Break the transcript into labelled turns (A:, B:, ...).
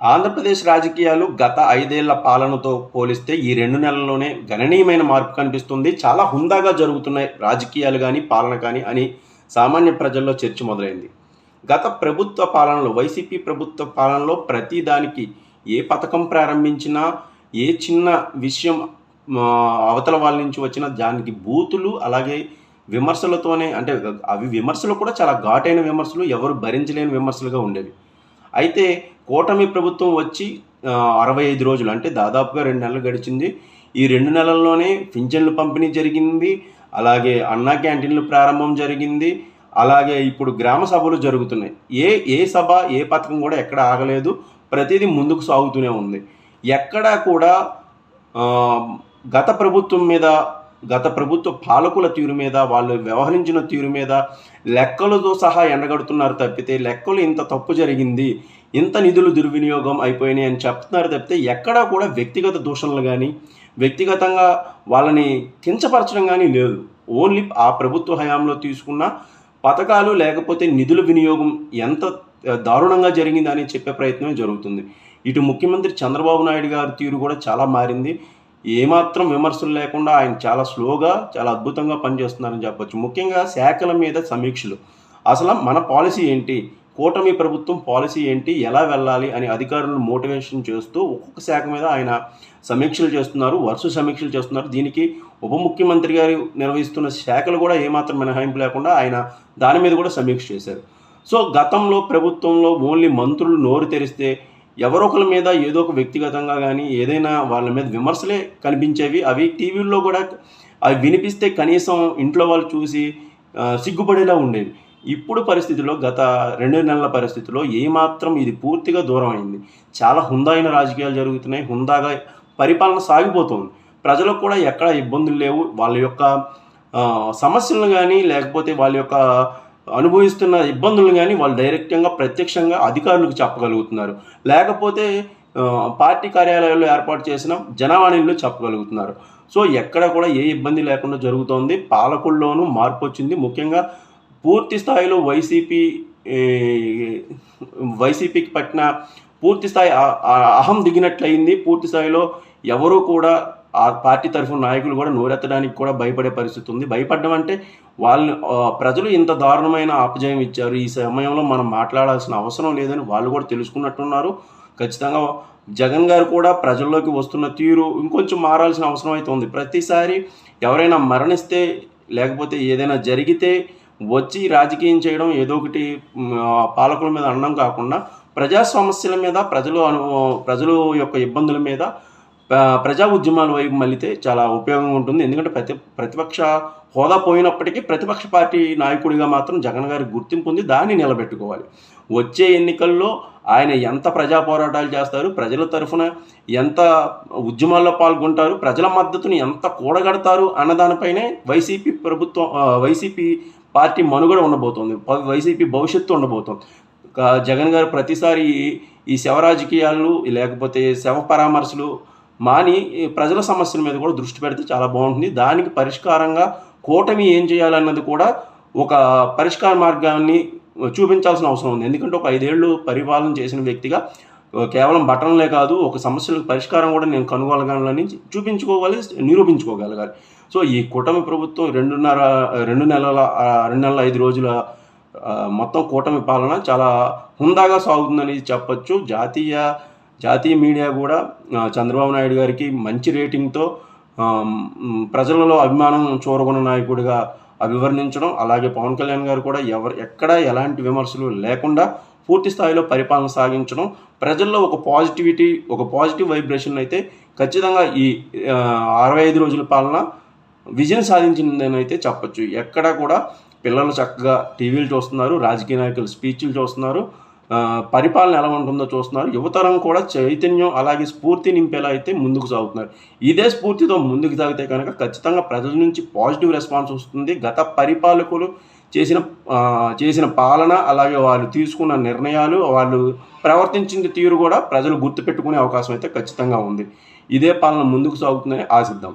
A: ఆంధ్రప్రదేశ్ రాజకీయాలు గత ఐదేళ్ళ పాలనతో పోలిస్తే ఈ రెండు నెలల్లోనే గణనీయమైన మార్పు కనిపిస్తుంది. చాలా హుందాగా జరుగుతున్నాయి రాజకీయాలు కానీ పాలన కానీ అని సామాన్య ప్రజల్లో చర్చ మొదలైంది. గత ప్రభుత్వ పాలనలో వైసీపీ ప్రభుత్వ పాలనలో ప్రతి దానికి ఏ పథకం ప్రారంభించినా ఏ చిన్న విషయం అవతల వాళ్ళ నుంచి వచ్చిన దానికి బూతులు అలాగే విమర్శలతోనే అంటే అవి విమర్శలు కూడా చాలా ఘాటైన విమర్శలు ఎవరు భరించలేని విమర్శలుగా ఉండేవి. అయితే కూటమి ప్రభుత్వం వచ్చి అరవై ఐదు రోజులు అంటే దాదాపుగా రెండు నెలలు గడిచింది. ఈ రెండు నెలల్లోనే పింఛన్లు పంపిణీ జరిగింది. అలాగే అన్నా క్యాంటీన్లు ప్రారంభం జరిగింది. అలాగే ఇప్పుడు గ్రామ సభలు జరుగుతున్నాయి. ఏ ఏ సభ ఏ పథకం కూడా ఎక్కడ ఆగలేదు. ప్రతిదీ ముందుకు సాగుతూనే ఉంది. ఎక్కడా కూడా గత ప్రభుత్వం మీద గత ప్రభుత్వ పాలకుల తీరు మీద వాళ్ళు వ్యవహరించిన తీరు మీద లెక్కలతో సహా ఎండగడుతున్నారు తప్పితే లెక్కలు ఇంత తప్పు జరిగింది ఇంత నిధులు దుర్వినియోగం అయిపోయినాయి అని చెప్తున్నారు తప్పితే ఎక్కడా కూడా వ్యక్తిగత దూషణలు కానీ వ్యక్తిగతంగా వాళ్ళని కించపరచడం కానీ లేదు. ఓన్లీ ఆ ప్రభుత్వ హయాంలో తీసుకున్న పథకాలు లేకపోతే నిధుల వినియోగం ఎంత దారుణంగా జరిగిందని చెప్పే ప్రయత్నం జరుగుతుంది. ఇటు ముఖ్యమంత్రి చంద్రబాబు నాయుడు గారి తీరు కూడా చాలా మారింది. ఏమాత్రం విమర్శలు లేకుండా ఆయన చాలా స్లోగా చాలా అద్భుతంగా పనిచేస్తున్నారని చెప్పొచ్చు. ముఖ్యంగా శాఖల మీద సమీక్షలు. అసలు మన పాలసీ ఏంటి? కూటమి ప్రభుత్వం పాలసీ ఏంటి? ఎలా వెళ్ళాలి? అని అధికారులను మోటివేషన్ చేస్తూ ఒక్కొక్క శాఖ మీద ఆయన సమీక్షలు చేస్తున్నారు వరుస సమీక్షలు చేస్తున్నారు. దీనికి ఉప ముఖ్యమంత్రి గారు నిర్వహిస్తున్న శాఖలు కూడా ఏమాత్రం మినహాయింపు లేకుండా ఆయన దాని మీద కూడా సమీక్ష చేశారు. సో గతంలో ప్రభుత్వంలో ఓన్లీ మంత్రులు నోరు తెరిస్తే ఎవరో ఒకరి మీద ఏదో ఒక వ్యక్తిగతంగా కానీ ఏదైనా వాళ్ళ మీద విమర్శలే కనిపించేవి. అవి టీవీల్లో కూడా అవి వినిపిస్తే కనీసం ఇంట్లో వాళ్ళు చూసి సిగ్గుపడేలా ఉండేవి. ఇప్పుడు పరిస్థితిలో గత రెండు నెలల పరిస్థితిలో ఏమాత్రం ఇది పూర్తిగా దూరం అయింది. చాలా హుందాయిన రాజకీయాలు జరుగుతున్నాయి. హుందాగా పరిపాలన సాగిపోతుంది. ప్రజలకు కూడా ఎక్కడ ఇబ్బందులు లేవు. వాళ్ళ యొక్క సమస్యలను కానీ లేకపోతే వాళ్ళ యొక్క అనుభవిస్తున్న ఇబ్బందులు కానీ వాళ్ళు డైరెక్ట్గా ప్రత్యక్షంగా అధికారులకు చెప్పగలుగుతున్నారు. లేకపోతే పార్టీ కార్యాలయాల్లో ఏర్పాటు చేసిన జనవాణిలో చెప్పగలుగుతున్నారు. సో ఎక్కడ కూడా ఏ ఇబ్బంది లేకుండా జరుగుతోంది. పాలకుల్లోనూ మార్పు వచ్చింది. ముఖ్యంగా పూర్తి స్థాయిలో వైసీపీ వైసీపీకి పట్టిన పూర్తి స్థాయి అహం దిగినట్లయింది. పూర్తి స్థాయిలో ఎవరు కూడా ఆ పార్టీ తరఫున నాయకులు కూడా నోరెత్తడానికి కూడా భయపడే పరిస్థితి ఉంది. భయపడడం అంటే వాళ్ళు ప్రజలు ఇంత దారుణమైన అపజయం ఇచ్చారు. ఈ సమయంలో మనం మాట్లాడాల్సిన అవసరం లేదని వాళ్ళు కూడా తెలుసుకున్నట్టున్నారు. ఖచ్చితంగా జగన్ గారు కూడా ప్రజల్లోకి వస్తున్న తీరు ఇంకొంచెం మారాల్సిన అవసరం అయితే ఉంది. ప్రతిసారి ఎవరైనా మరణిస్తే లేకపోతే ఏదైనా జరిగితే వచ్చి రాజకీయం చేయడం ఏదో ఒకటి పాలకుల మీద అనడం కాకుండా ప్రజా సమస్యల మీద ప్రజలు అను ప్రజలు యొక్క ఇబ్బందుల మీద ప్రజా ఉద్యమాల వైపు మళ్ళితే చాలా ఉపయోగంగా ఉంటుంది. ఎందుకంటే ప్రతి ప్రతిపక్ష హోదా పోయినప్పటికీ ప్రతిపక్ష పార్టీ నాయకుడిగా మాత్రం జగన్ గారి గుర్తింపు ఉంది. దాన్ని నిలబెట్టుకోవాలి. వచ్చే ఎన్నికల్లో ఆయన ఎంత ప్రజా పోరాటాలు చేస్తారు ప్రజల తరఫున ఎంత ఉద్యమాల్లో పాల్గొంటారు ప్రజల మద్దతుని ఎంత కూడగడతారు అన్న దానిపైనే వైసీపీ ప్రభుత్వం వైసీపీ పార్టీ మనుగడ ఉండబోతోంది. వైసీపీ భవిష్యత్తు ఉండబోతోంది. జగన్ గారు ప్రతిసారి ఈ శవ రాజకీయాలు లేకపోతే శవ పరామర్శలు మాని ప్రజల సమస్యల మీద కూడా దృష్టి పెడితే చాలా బాగుంటుంది. దానికి పరిష్కారంగా కూటమి ఏం చేయాలన్నది కూడా ఒక పరిష్కార మార్గాన్ని చూపించాల్సిన అవసరం ఉంది. ఎందుకంటే ఒక ఐదేళ్ళు పరిపాలన చేసిన వ్యక్తిగా కేవలం బటన్లే కాదు ఒక సమస్యలకు పరిష్కారం కూడా నేను కనుగొనగలని చూపించుకోవాలి నిరూపించుకోగలగాలి. సో ఈ కూటమి ప్రభుత్వం రెండున్నర రెండు నెలల రెండు నెలల ఐదు రోజుల మొత్తం కూటమి పాలన చాలా హుందాగా సాగుతుందని చెప్పొచ్చు. జాతీయ జాతీయ మీడియా కూడా చంద్రబాబు నాయుడు గారికి మంచి రేటింగ్తో ప్రజలలో అభిమానం చూరగొన్న నాయకుడిగా అభివర్ణించడం అలాగే పవన్ కళ్యాణ్ గారు కూడా ఎవరు ఎక్కడ ఎలాంటి విమర్శలు లేకుండా పూర్తి స్థాయిలో పరిపాలన సాగించడం ప్రజల్లో ఒక పాజిటివిటీ ఒక పాజిటివ్ వైబ్రేషన్ అయితే ఖచ్చితంగా ఈ అరవై ఐదు రోజుల పాలన విజయం సాధించిందని అయితే చెప్పొచ్చు. ఎక్కడ కూడా పిల్లలు చక్కగా టీవీలు చూస్తున్నారు రాజకీయ నాయకులు స్పీచ్లు చూస్తున్నారు పరిపాలన ఎలా ఉంటుందో చూస్తున్నారు. యువతరం కూడా చైతన్యం అలాగే స్ఫూర్తి నింపేలా అయితే ముందుకు సాగుతున్నారు. ఇదే స్ఫూర్తితో ముందుకు సాగితే కనుక ఖచ్చితంగా ప్రజల నుంచి పాజిటివ్ రెస్పాన్స్ వస్తుంది. గత పరిపాలకులు చేసిన చేసిన పాలన అలాగే వాళ్ళు తీసుకున్న నిర్ణయాలు వాళ్ళు ప్రవర్తించిన తీరు కూడా ప్రజలు గుర్తుపెట్టుకునే అవకాశం అయితే ఖచ్చితంగా ఉంది. ఇదే పాలన ముందుకు సాగుతుందని ఆశిద్దాం.